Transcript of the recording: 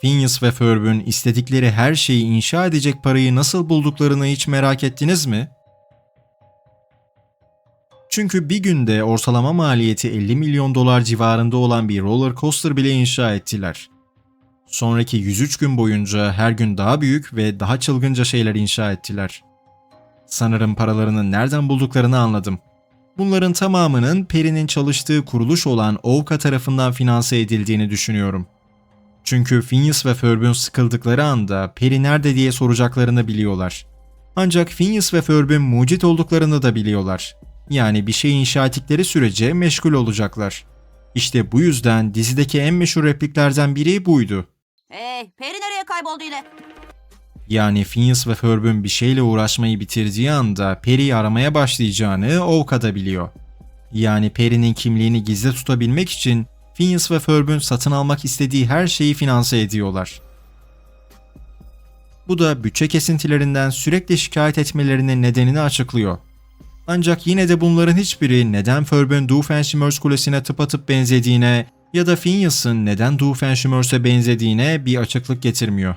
Phineas ve Ferb'ün istedikleri her şeyi inşa edecek parayı nasıl bulduklarını hiç merak ettiniz mi? Çünkü bir günde ortalama maliyeti 50 milyon dolar civarında olan bir roller coaster bile inşa ettiler. Sonraki 103 gün boyunca her gün daha büyük ve daha çılgınca şeyler inşa ettiler. Sanırım paralarını nereden bulduklarını anladım. Bunların tamamının Peri'nin çalıştığı kuruluş olan OVKA tarafından finanse edildiğini düşünüyorum. Çünkü Phineas ve Ferb'ün sıkıldıkları anda Peri nerede diye soracaklarını biliyorlar. Ancak Phineas ve Ferb'ün mucit olduklarını da biliyorlar. Yani bir şey inşa ettikleri sürece meşgul olacaklar. İşte bu yüzden dizideki en meşhur repliklerden biri buydu. Hey, Peri nereye kayboldu yine? Yani Phineas ve Ferb'ün bir şeyle uğraşmayı bitirdiği anda Peri'yi aramaya başlayacağını Oka da biliyor. Yani Peri'nin kimliğini gizli tutabilmek için Phineas ve Ferb'ün satın almak istediği her şeyi finanse ediyorlar. Bu da bütçe kesintilerinden sürekli şikayet etmelerinin nedenini açıklıyor. Ancak yine de bunların hiçbiri neden Ferb'ün Doofenshmirtz Kulesi'ne tıpatıp benzediğine ya da Phineas'ın neden Doofenshmirtz'e benzediğine bir açıklık getirmiyor.